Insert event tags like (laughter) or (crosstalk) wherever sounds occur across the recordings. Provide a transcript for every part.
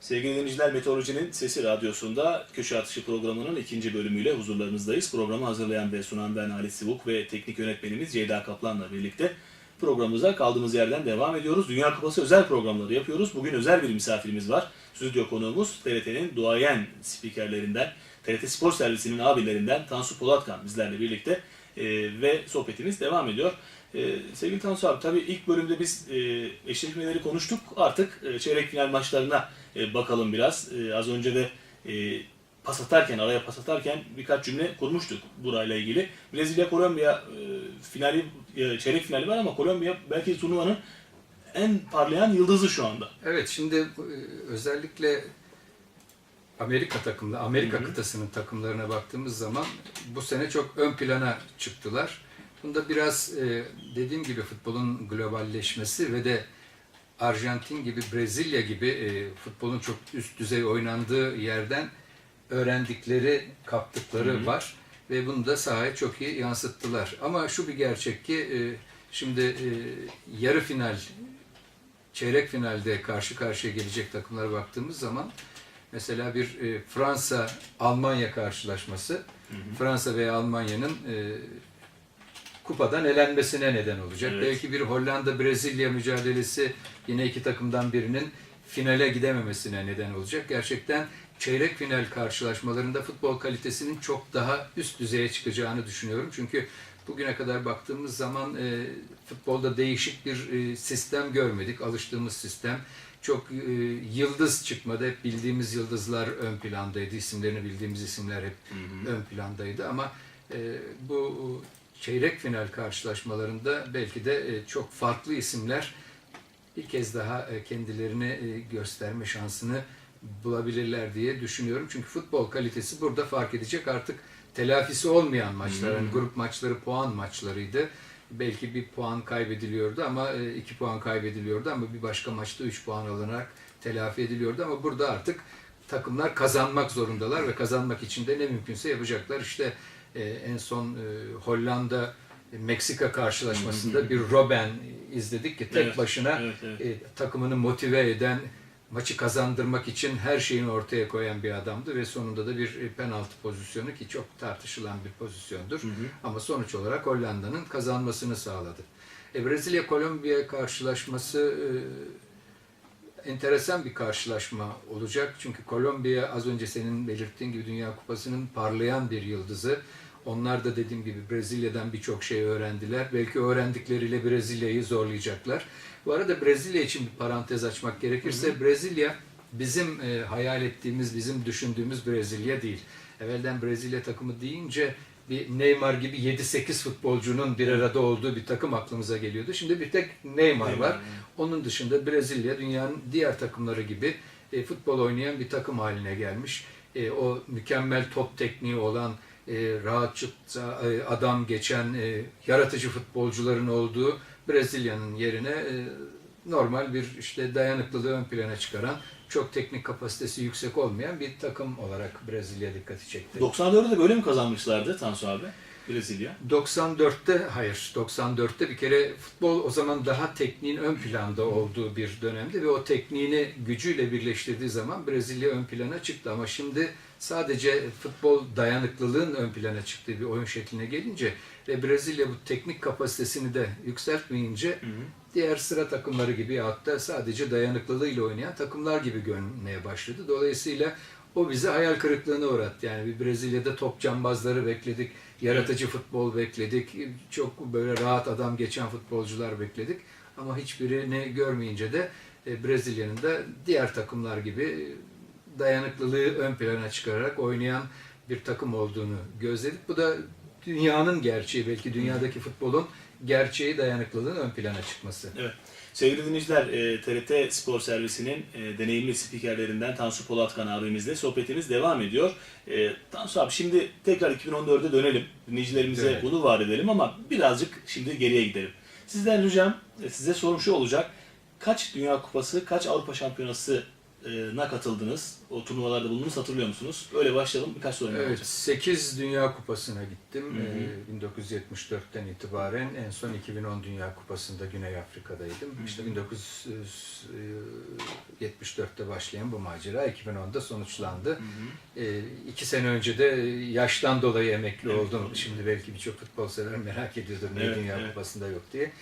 Sevgili dinleyiciler, Meteorolojinin Sesi Radyosu'nda Köşe Atışı programının ikinci bölümüyle huzurlarınızdayız. Programı hazırlayan ve sunan ben Halit Sivuk ve teknik yönetmenimiz Ceyda Kaplan'la birlikte programımıza kaldığımız yerden devam ediyoruz. Dünya Kupası özel programları yapıyoruz. Bugün özel bir misafirimiz var. Stüdyo konuğumuz TRT'nin duayen spikerlerinden, TRT Spor Servisi'nin abilerinden Tansu Polatkan bizlerle birlikte Ee, ve sohbetimiz devam ediyor. Ee, sevgili Tansu abi tabii ilk bölümde biz e, eşleşmeleri konuştuk. Artık e, çeyrek final maçlarına e, bakalım biraz. E, az önce de e, pas atarken, araya pas atarken birkaç cümle kurmuştuk burayla ilgili. Brezilya-Kolombiya e, finali, e, çeyrek finali var ama Kolombiya belki turnuvanın en parlayan yıldızı şu anda. Evet şimdi e, özellikle Amerika takımlı, Amerika Hı hı. kıtasının takımlarına baktığımız zaman bu sene çok ön plana çıktılar. Bunda biraz e, dediğim gibi futbolun globalleşmesi ve de Arjantin gibi, Brezilya gibi e, futbolun çok üst düzey oynandığı yerden öğrendikleri, kaptıkları Hı hı. var ve bunu da sahaya çok iyi yansıttılar. Ama şu bir gerçek ki e, şimdi e, yarı final çeyrek finalde karşı karşıya gelecek takımlara baktığımız zaman mesela bir e, Fransa-Almanya karşılaşması Fransa veya Almanya'nın e, kupadan elenmesine neden olacak. Evet. Belki bir Hollanda-Brezilya mücadelesi yine iki takımdan birinin finale gidememesine neden olacak. Gerçekten çeyrek final karşılaşmalarında futbol kalitesinin çok daha üst düzeye çıkacağını düşünüyorum. Çünkü bugüne kadar baktığımız zaman e, futbolda değişik bir e, sistem görmedik. Alıştığımız sistem çok e, yıldız çıkmadı. Hep bildiğimiz yıldızlar ön plandaydı. İsimlerini bildiğimiz isimler hep ön plandaydı ama e, bu çeyrek final karşılaşmalarında belki de e, çok farklı isimler bir kez daha e, kendilerini e, gösterme şansını bulabilirler diye düşünüyorum. Çünkü futbol kalitesi burada fark edecek artık telafisi olmayan maçlar. Yani grup maçları puan maçlarıydı. Belki bir puan kaybediliyordu ama iki puan kaybediliyordu ama bir başka maçta üç puan alınarak telafi ediliyordu ama burada artık takımlar kazanmak zorundalar ve kazanmak için de ne mümkünse yapacaklar. İşte e, en son e, Hollanda Meksika karşılaşmasında bir Robben izledik ki tek Evet, başına evet, evet. e, takımını motive eden, maçı kazandırmak için her şeyini ortaya koyan bir adamdı ve sonunda da bir e, penaltı pozisyonu ki çok tartışılan bir pozisyondur. Hı hı. Ama sonuç olarak Hollanda'nın kazanmasını sağladı. E, Brezilya-Kolombiya karşılaşması e, enteresan bir karşılaşma olacak. Çünkü Kolombiya az önce senin belirttiğin gibi Dünya Kupası'nın parlayan bir yıldızı. Onlar da dediğim gibi Brezilya'dan birçok şey öğrendiler. Belki öğrendikleriyle Brezilya'yı zorlayacaklar. Bu arada Brezilya için bir parantez açmak gerekirse Brezilya bizim e, hayal ettiğimiz, bizim düşündüğümüz Brezilya değil. Evvelden Brezilya takımı deyince bir Neymar gibi 7-8 futbolcunun bir arada olduğu bir takım aklımıza geliyordu. Şimdi bir tek Neymar Neymar, var. Onun dışında Brezilya dünyanın diğer takımları gibi e, futbol oynayan bir takım haline gelmiş. E, o mükemmel top tekniği olan, e, rahatça e, adam geçen, e, yaratıcı futbolcuların olduğu Brezilya'nın yerine e, normal bir işte dayanıklılığı ön plana çıkaran, çok teknik kapasitesi yüksek olmayan bir takım olarak Brezilya dikkati çekti. 94'te de böyle mi kazanmışlardı Tansu abi? Brezilya. 94'te hayır 94'te bir kere futbol o zaman daha tekniğin ön planda olduğu bir dönemdi ve o tekniğini gücüyle birleştirdiği zaman Brezilya ön plana çıktı ama şimdi sadece futbol dayanıklılığın ön plana çıktığı bir oyun şekline gelince ve Brezilya bu teknik kapasitesini de yükseltmeyince diğer sıra takımları gibi hatta sadece dayanıklılığıyla oynayan takımlar gibi görünmeye başladı. Dolayısıyla o bizi hayal kırıklığına uğrattı. Yani bir Brezilya'da top cambazları bekledik, yaratıcı futbol bekledik, çok böyle rahat adam geçen futbolcular bekledik. Ama hiçbirini görmeyince de e, Brezilya'nın da diğer takımlar gibi dayanıklılığı ön plana çıkararak oynayan bir takım olduğunu gözledik. Bu da dünyanın gerçeği, belki dünyadaki futbolun gerçeği dayanıklılığın ön plana çıkması. Evet. Sevgili dinleyiciler, e, TRT Spor Servisi'nin e, deneyimli spikerlerinden Tansu Polatkan abimizle sohbetimiz devam ediyor. E, Tansu abi şimdi tekrar 2014'e dönelim. Dinleyicilerimize Dönelim. bunu vaat edelim ama birazcık şimdi geriye gidelim. Sizden ricam, e, size sorum şu olacak. Kaç Dünya Kupası, kaç Avrupa Şampiyonası na katıldınız? O turnuvalarda bulundunuz hatırlıyor musunuz? Öyle başlayalım birkaç sorum Evet, olacak. 8 Dünya Kupası'na gittim. Hı hı. Ee, 1974'ten itibaren en son 2010 Dünya Kupası'nda Güney Afrika'daydım. hı. İşte 74'te başlayan bu macera 2010'da sonuçlandı. E, iki sene önce de yaştan dolayı emekli Evet, oldum. Şimdi belki birçok futbol sever merak ediyordur Evet, Dünya evet. Kupası'nda yok diye.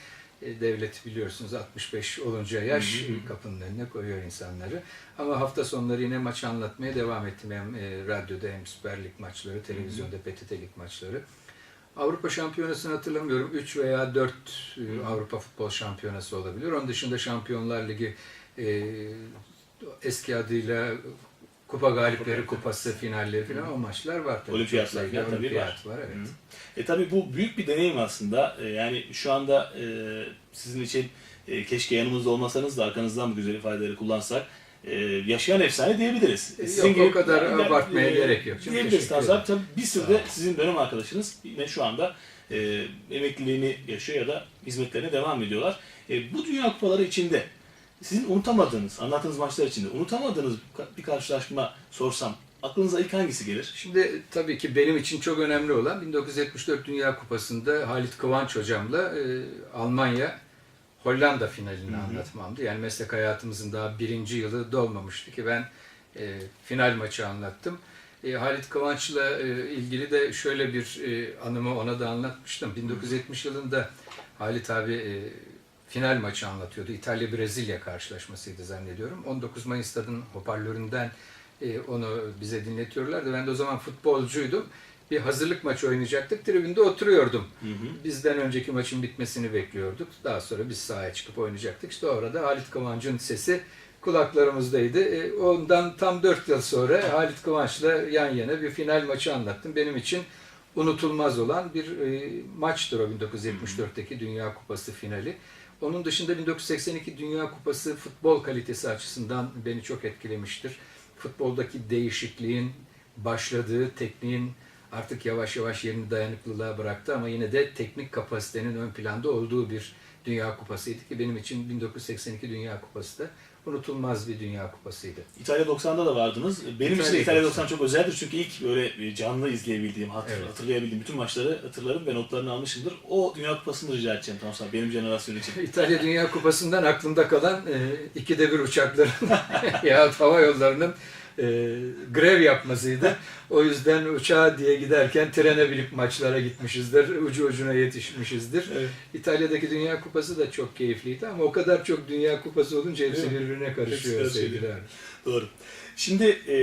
E, devlet biliyorsunuz 65 olunca yaş Hı hı hı. e, kapının önüne koyuyor insanları. Ama hafta sonları yine maç anlatmaya devam ettim. Hem e, radyoda hem Süper Lig maçları, televizyonda PTT Lig maçları. Avrupa Şampiyonası'nı hatırlamıyorum. 3 veya 4 Avrupa Futbol Şampiyonası olabilir. Onun dışında Şampiyonlar Ligi e, eski adıyla Kupa Galipleri Kupa- Kupası finalleri falan o maçlar var. Tabii. Olimpiyatlar falan tabii olimpiyat var. evet. Hı. E tabii bu büyük bir deneyim aslında. E, yani şu anda e, sizin için e, keşke yanımızda olmasanız da arkanızdan bu güzel ifadeleri kullansak e, yaşayan efsane diyebiliriz. E, yok, o kadar abartmaya gerek yok. Çok Diyebiliriz ederim. Tabii bir sürü de sizin dönem arkadaşınız yine şu anda e, emekliliğini yaşıyor ya da hizmetlerine devam ediyorlar. E, bu Dünya Kupaları içinde sizin unutamadığınız, anlattığınız maçlar içinde unutamadığınız bir karşılaşma sorsam aklınıza ilk hangisi gelir? Şimdi tabii ki benim için çok önemli olan 1974 Dünya Kupası'nda Halit Kıvanç hocamla e, Almanya Hollanda finalini Hı hı. anlatmamdı. Yani meslek hayatımızın daha birinci yılı dolmamıştı ki ben e, final maçı anlattım. E, Halit Kıvanç'la e, ilgili de şöyle bir e, anımı ona da anlatmıştım. 1970 yılında Halit abi e, final maçı anlatıyordu. İtalya-Brezilya karşılaşmasıydı zannediyorum. 19 Mayıs stadın hoparlöründen e, onu bize dinletiyorlardı. Ben de o zaman futbolcuydum. Bir hazırlık maçı oynayacaktık. Tribünde oturuyordum. Hı hı. Bizden önceki maçın bitmesini bekliyorduk. Daha sonra biz sahaya çıkıp oynayacaktık. İşte orada Halit Kıvanç'ın sesi kulaklarımızdaydı. E, ondan tam 4 yıl sonra Halit Kıvanç'la yan yana bir final maçı anlattım. Benim için unutulmaz olan bir e, maçtır o 1974'teki Dünya Kupası finali. Onun dışında 1982 Dünya Kupası futbol kalitesi açısından beni çok etkilemiştir. Futboldaki değişikliğin başladığı, tekniğin artık yavaş yavaş yerini dayanıklılığa bıraktı ama yine de teknik kapasitenin ön planda olduğu bir Dünya Kupası'ydı ki benim için 1982 Dünya Kupası da unutulmaz bir Dünya Kupası'ydı. İtalya 90'da da vardınız. Benim için de İtalya İtalya 90 90 çok özeldir çünkü ilk böyle canlı izleyebildiğim, hatır, Evet. hatırlayabildiğim bütün maçları hatırlarım ve notlarını almışımdır. O Dünya Kupası'nı rica edeceğim Tansu abi, benim jenerasyon için. (laughs) İtalya Dünya Kupası'ndan aklımda kalan e, ikide bir uçakların (laughs) ya hava yollarının e, grev yapmasıydı. O yüzden uçağa diye giderken trene binip maçlara gitmişizdir. Ucu ucuna yetişmişizdir. Evet. İtalya'daki Dünya Kupası da çok keyifliydi ama o kadar çok Dünya Kupası olunca hepsi mi? birbirine karışıyor karışıyor. sevgili abi. Doğru. Şimdi e,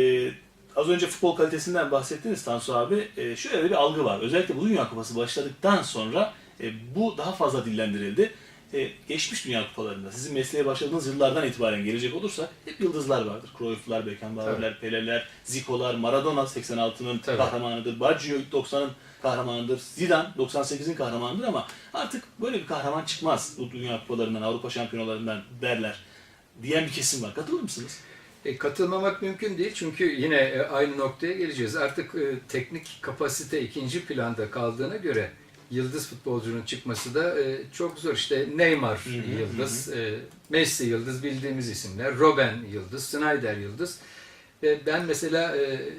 az önce futbol kalitesinden bahsettiniz Tansu abi. E, şöyle bir algı var. Özellikle bu Dünya Kupası başladıktan sonra e, bu daha fazla dillendirildi. E, geçmiş Dünya Kupalarında sizin mesleğe başladığınız yıllardan itibaren gelecek olursak hep yıldızlar vardır. Cruyff'lar, Beckenbauer'ler, Pele'ler, Zico'lar, Maradona 86'nın Tabii. kahramanıdır. Baggio 90'ın kahramanıdır. Zidane 98'in kahramanıdır ama artık böyle bir kahraman çıkmaz bu Dünya Kupalarından, Avrupa Şampiyonalarından derler diyen bir kesim var. Katılır mısınız? E, katılmamak mümkün değil çünkü yine e, aynı noktaya geleceğiz. Artık e, teknik kapasite ikinci planda kaldığına göre yıldız futbolcunun çıkması da e, çok zor. İşte Neymar Hı hı, yıldız, e, Messi yıldız bildiğimiz isimler, Robben yıldız, Snyder yıldız. Ve ben mesela e,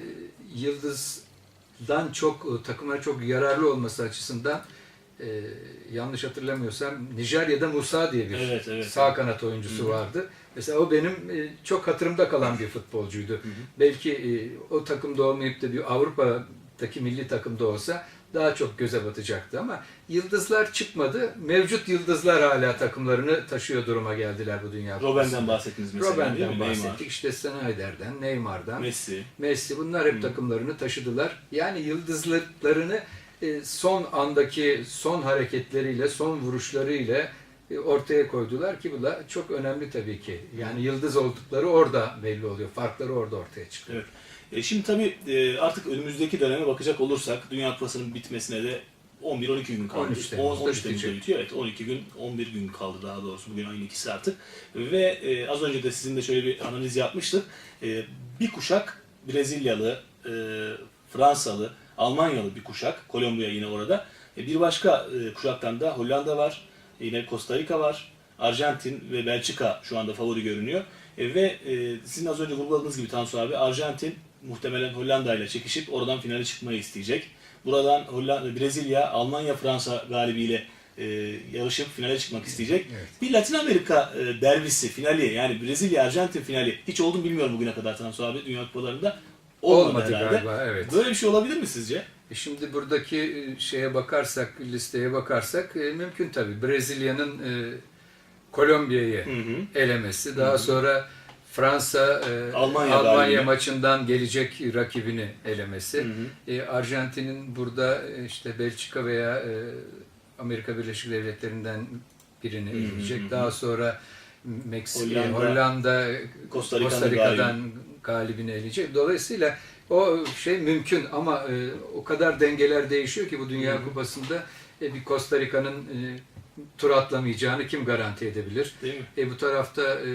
yıldızdan çok e, takımlara çok yararlı olması açısından e, yanlış hatırlamıyorsam Nijerya'da Musa diye bir Evet, evet. sağ kanat oyuncusu Hı hı. vardı. Mesela o benim e, çok hatırımda kalan bir futbolcuydu. Belki e, o takımda olmayıp da bir Avrupa'daki milli takımda olsa daha çok göze batacaktı ama yıldızlar çıkmadı. Mevcut yıldızlar hala takımlarını taşıyor duruma geldiler bu dünya Robben'den Kupası'nda. bahsettiniz mesela değil mi? Robben'den Neymar, bahsettik. İşte Snyder'den, Neymar'dan, Messi. Messi bunlar hep Hı. takımlarını taşıdılar. Yani yıldızlıklarını e, son andaki son hareketleriyle, son vuruşlarıyla e, ortaya koydular ki bu da çok önemli tabii ki. Yani yıldız oldukları orada belli oluyor. Farkları orada ortaya çıkıyor. Evet. E, şimdi tabii e, artık önümüzdeki döneme bakacak olursak Dünya Kupası'nın bitmesine de 11-12 gün kaldı. 13 Temmuz'da 13 Temmuz'da bitiyor. Evet 12 gün, 11 gün kaldı daha doğrusu. Bugün ayın ikisi artık. Ve e, az önce de sizinle şöyle bir analiz yapmıştık. E, bir kuşak Brezilyalı, e, Fransalı, Almanyalı bir kuşak. Kolombiya yine orada. E, bir başka e, kuşaktan da Hollanda var. Yine Costa Rica var. Arjantin ve Belçika şu anda favori görünüyor. E, ve e, sizin az önce vurguladığınız gibi Tansu abi Arjantin muhtemelen Hollanda ile çekişip oradan finale çıkmayı isteyecek. Buradan Hollanda, Brezilya, Almanya, Fransa galibiyle e, yarışıp finale çıkmak isteyecek. Evet. Bir Latin Amerika e, derbisi finali yani Brezilya Arjantin finali hiç oldu mu bilmiyorum bugüne kadar Tansu abi Dünya Kupalarında olmadı, Olmadı herhalde. galiba evet. Böyle bir şey olabilir mi sizce? E Şimdi buradaki e, şeye bakarsak, listeye bakarsak e, mümkün tabii. Brezilya'nın e, Kolombiya'yı Hı hı. elemesi, daha sonra Fransa e, Almanya Almanya, maçından gelecek rakibini elemesi. Hı hı. E, Arjantin'in burada e, işte Belçika veya e, Amerika Birleşik Devletleri'nden birini Hı hı eleyecek. hı. Daha sonra Meksika, Hollanda, Hollanda, Costa Rica'nın Costa Rica'dan galibini eleyecek. Dolayısıyla o şey mümkün ama e, o kadar dengeler değişiyor ki bu Dünya Hı hı. Kupası'nda e, bir Costa Rica'nın e, tur atlamayacağını kim garanti edebilir? Değil mi? E, bu tarafta e,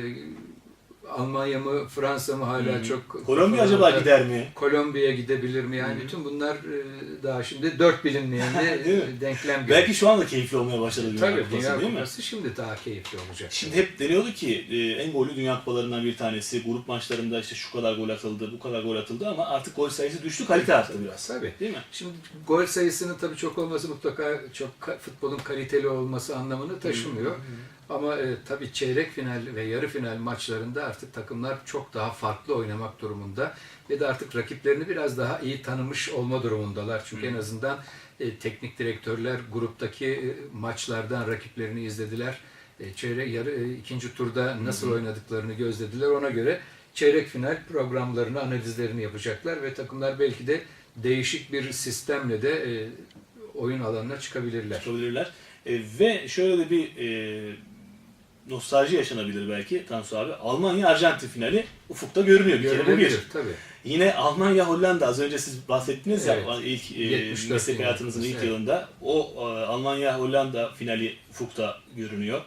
Almanya mı, Fransa mı hala hı. çok... Kolombiya acaba gider mi? Kolombiya gidebilir mi? Yani hı. bütün bunlar e, daha şimdi dört (laughs) mi? denklem görüyor. Belki şu anda keyifli olmaya başladı Dünya Tabii Kupası Dünya değil mi? Kupası şimdi daha keyifli olacak. Şimdi hep deniyordu ki e, en gollü Dünya Kupalarından bir tanesi. Grup maçlarında işte şu kadar gol atıldı, bu kadar gol atıldı ama artık gol sayısı düştü, kalite arttı biraz. Tabii. Değil mi? Şimdi gol sayısının tabii çok olması mutlaka çok futbolun kaliteli olması anlamını taşımıyor. Ama e, tabii çeyrek final ve yarı final maçlarında artık takımlar çok daha farklı oynamak durumunda ve de artık rakiplerini biraz daha iyi tanımış olma durumundalar. Çünkü en azından e, teknik direktörler gruptaki e, maçlardan rakiplerini izlediler. E, çeyrek yarı e, ikinci turda nasıl oynadıklarını gözlediler. Ona göre çeyrek final programlarını, analizlerini yapacaklar ve takımlar belki de değişik bir sistemle de e, oyun alanına çıkabilirler. Çıkabilirler. E, ve şöyle de bir e, nostalji yaşanabilir belki Tansu abi. Almanya-Arjantin finali ufukta görünüyor bir kere bu bir. Tabii. Yine Almanya-Hollanda az önce siz bahsettiniz ya Evet. ilk e, 74 meslek hayatınızın ilk Evet. yılında o e, Almanya-Hollanda finali ufukta görünüyor.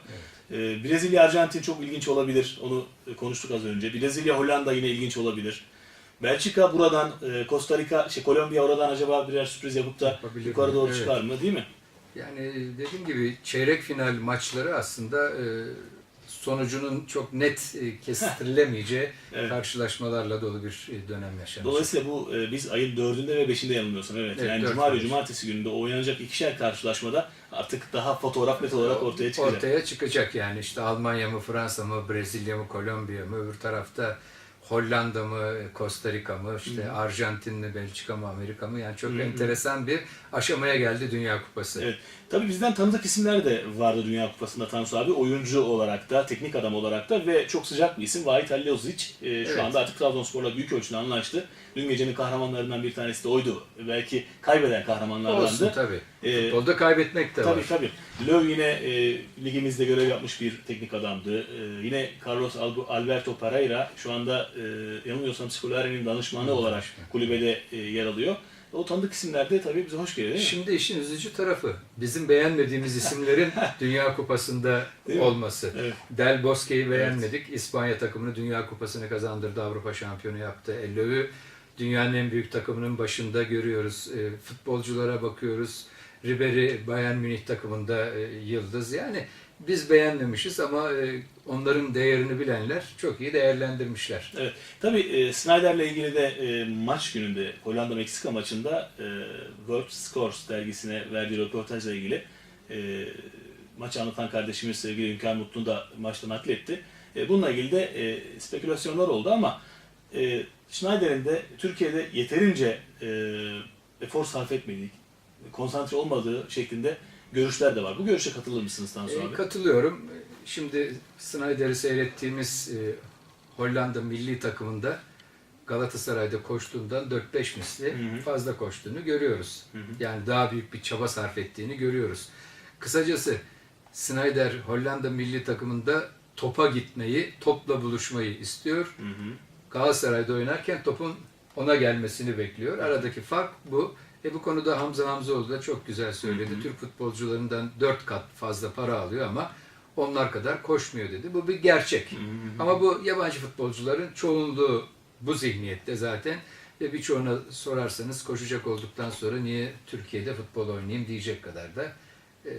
E, Brezilya-Arjantin çok ilginç olabilir. Onu konuştuk az önce. Brezilya-Hollanda yine ilginç olabilir. Belçika buradan, e, Costa Rica, şey Kolombiya oradan acaba birer sürpriz yapıp da Yapabilir yukarı doğru Evet. çıkar mı değil mi? Yani dediğim gibi çeyrek final maçları aslında e, sonucunun çok net e, (laughs) kestirilemeyeceği Evet. karşılaşmalarla dolu bir dönem yaşanacak. Dolayısıyla bu e, biz ayın dördünde ve beşinde yanılmıyorsam evet. Evet, yani Cuma ve. Cumartesi gününde oynanacak ikişer karşılaşmada artık daha fotoğraf net olarak ortaya çıkacak. Ortaya çıkacak yani işte Almanya mı, Fransa mı, Brezilya mı, Kolombiya mı, öbür tarafta Hollanda mı, Costa Rica mı, işte Arjantin mi, Belçika mı, Amerika mı yani çok Hı hı. enteresan bir aşamaya geldi Dünya Kupası. Evet. Tabii bizden tanıdık isimler de vardı Dünya Kupası'nda Tansu abi. Oyuncu olarak da, teknik adam olarak da ve çok sıcak bir isim Vahit Haliliozic. Ee, şu Evet. anda artık Trabzonspor'la büyük ölçüde anlaştı. Dün gecenin kahramanlarından bir tanesi de oydu. Belki kaybeden kahramanlardandı. Olsun tabii. Ee, Futbolda kaybetmek de var. Tabii tabii. Löw yine e, ligimizde görev yapmış bir teknik adamdı. E, yine Carlos Al- Alberto Pereira şu anda e, yanılmıyorsam Scolari'nin danışmanı olarak kulübede e, yer alıyor. O tanıdık isimler de tabii bize hoş geliyor? Şimdi işin üzücü tarafı bizim beğenmediğimiz isimlerin (laughs) Dünya Kupası'nda olması. Evet. Del Bosque'yi beğenmedik. İspanya takımını Dünya Kupası'nı kazandırdı. Avrupa şampiyonu yaptı. Elöv'ü dünyanın en büyük takımının başında görüyoruz. E, futbolculara bakıyoruz. Ribery Bayern Münih takımında e, yıldız. Yani biz beğenmemişiz ama e, onların değerini bilenler çok iyi değerlendirmişler. Evet. Tabii e, Snyder'le ilgili de e, maç gününde Hollanda-Meksika maçında e, World Scores dergisine verdiği röportajla ilgili e, maçı anlatan kardeşimiz sevgili Hünkar Mutlu da maçta nakletti. E, bununla ilgili de spekülasyonlar oldu ama e, Schneider'in de Türkiye'de yeterince efor sarf etmediği, konsantre olmadığı şeklinde görüşler de var. Bu görüşe katılır mısınız Tansu E, abi? katılıyorum. Şimdi Snyder'i seyrettiğimiz e, Hollanda milli takımında Galatasaray'da koştuğundan 4-5 misli Hı hı. fazla koştuğunu görüyoruz. Hı hı. Yani daha büyük bir çaba sarf ettiğini görüyoruz. Kısacası Snyder Hollanda milli takımında topa gitmeyi, topla buluşmayı istiyor. Hı hı. Galatasaray'da oynarken topun ona gelmesini bekliyor. Aradaki fark bu. E bu konuda Hamza Hamzoğlu da çok güzel söyledi. Hı hı. Türk futbolcularından 4 kat fazla para alıyor ama onlar kadar koşmuyor dedi. Bu bir gerçek. Hı hı. Ama bu yabancı futbolcuların çoğunluğu bu zihniyette zaten. Ve birçoğuna sorarsanız koşacak olduktan sonra niye Türkiye'de futbol oynayayım diyecek kadar da e,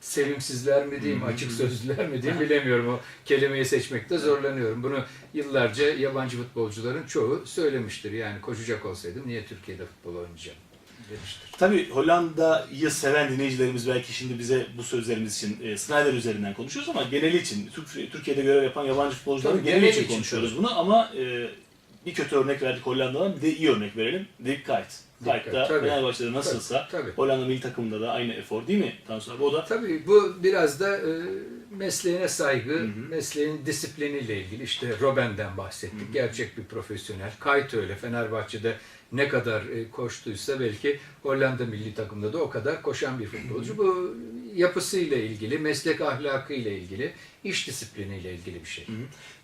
sevimsizler mi diyeyim, açık sözlüler mi diyeyim bilemiyorum. O kelimeyi seçmekte zorlanıyorum. Bunu yıllarca yabancı futbolcuların çoğu söylemiştir. Yani koşacak olsaydım niye Türkiye'de futbol oynayacağım? Demiştir. Tabii Hollanda'yı seven dinleyicilerimiz belki şimdi bize bu sözlerimiz için e, Snyder üzerinden konuşuyoruz ama geneli için Türk, Türkiye'de görev yapan yabancı futbolcuların geneli geneli için konuşuyoruz bunu ama e, bir kötü örnek verdik Hollanda'dan bir de iyi örnek verelim. Dick Kuyt. Tabii. Fenerbahçe'de nasılsa Tabii. Hollanda milli takımında da aynı efor değil mi Tansu abi? O da Tabii bu biraz da e, mesleğine saygı, mesleğin disipliniyle ilgili. İşte Robben'den bahsettik. Gerçek bir profesyonel. Kayt öyle. Fenerbahçe'de ne kadar e, koştuysa belki Hollanda milli takımda da o kadar koşan bir futbolcu. Bu yapısıyla ilgili, meslek ahlakıyla ilgili, iş disipliniyle ilgili bir şey.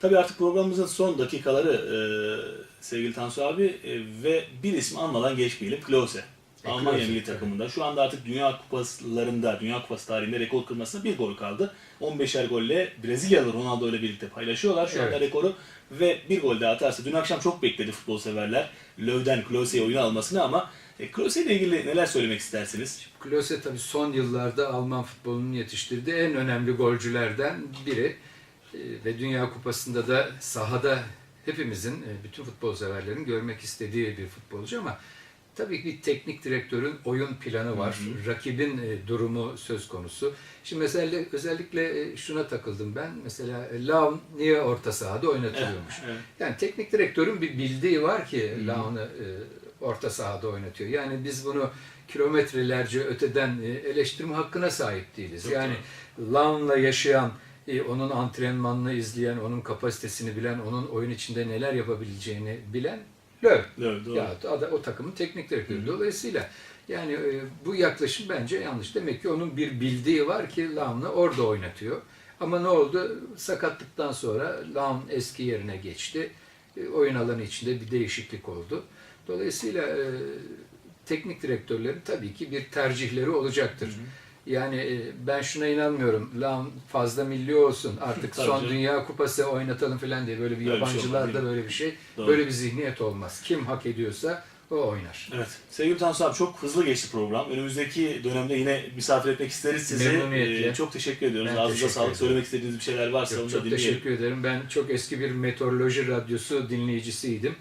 Tabii artık programımızın son dakikaları e, sevgili Tansu abi e, ve bir isim almadan geçmeyelim. Klose. E, Almanya milli takımında. Şu anda artık Dünya Kupalarında, Dünya Kupası tarihinde rekor kırmasına bir gol kaldı. 15'er golle Brezilyalı Ronaldo ile birlikte paylaşıyorlar şu anda Evet. rekoru. Ve bir gol daha atarsa, dün akşam çok bekledi futbol severler. Löw'den Klose'yi oyuna almasını ama e, Klose ile ilgili neler söylemek istersiniz? Klose tabii son yıllarda Alman futbolunun yetiştirdiği en önemli golcülerden biri. Ee, Ve Dünya Kupası'nda da sahada hepimizin, e, bütün futbol severlerin görmek istediği bir futbolcu ama tabii bir teknik direktörün oyun planı var. Rakibin e, durumu söz konusu. Şimdi mesela özellikle e, şuna takıldım ben. Mesela Lahm niye orta sahada oynatılıyormuş? Evet. Yani teknik direktörün bir bildiği var ki Laun'u e, orta sahada oynatıyor. Yani biz bunu kilometrelerce öteden eleştirme hakkına sahip değiliz. Çok yani Laun'la yaşayan, onun antrenmanını izleyen, onun kapasitesini bilen, onun oyun içinde neler yapabileceğini bilen Löw. Löw, doğru. Ya o takımın teknik direktörü. Dolayısıyla yani e, bu yaklaşım bence yanlış. Demek ki onun bir bildiği var ki Laun'u orada oynatıyor. Ama ne oldu? Sakatlıktan sonra Laun eski yerine geçti. E, oyun alanı içinde bir değişiklik oldu. Dolayısıyla e, teknik direktörlerin tabii ki bir tercihleri olacaktır. Yani e, ben şuna inanmıyorum. Laun fazla milli olsun. Artık Tabii son canım. Dünya Kupası oynayalım falan diye böyle bir Böyle bir şey yabancılarda olmaz, böyle bir şey, Doğru. böyle bir zihniyet olmaz. Kim hak ediyorsa o oynar. Evet. Sevgili Tansu abi çok hızlı geçti program. Önümüzdeki dönemde yine misafir etmek isteriz sizi. Memnuniyetle. Ee, çok teşekkür ediyoruz. Ben Ağzınıza teşekkür sağlık. ederim. Söylemek istediğiniz bir şeyler varsa onu da çok dinleyelim. teşekkür ederim. Ben çok eski bir meteoroloji radyosu dinleyicisiydim.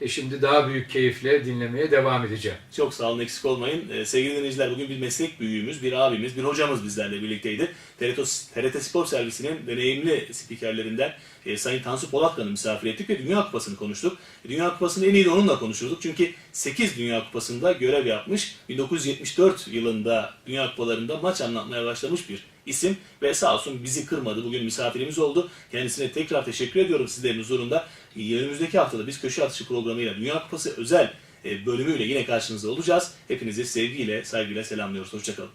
E şimdi daha büyük keyifle dinlemeye devam edeceğim. Çok sağ olun, eksik olmayın. Ee, sevgili dinleyiciler, bugün bir meslek büyüğümüz, bir abimiz, bir hocamız bizlerle birlikteydi. TRT, TRT Spor Servisi'nin deneyimli spikerlerinden e, Sayın Tansu Polatkan'ı misafir ettik ve Dünya Kupası'nı konuştuk. Dünya Kupası'nı en iyi de onunla konuşurduk. Çünkü 8 Dünya Kupası'nda görev yapmış. 1974 yılında Dünya Kupalarında maç anlatmaya başlamış bir isim ve sağ olsun bizi kırmadı. Bugün misafirimiz oldu. Kendisine tekrar teşekkür ediyorum sizlerin huzurunda. Önümüzdeki haftada biz Köşe Atışı programıyla Dünya Kupası özel e, bölümüyle yine karşınızda olacağız. Hepinizi sevgiyle, saygıyla selamlıyoruz. Hoşçakalın.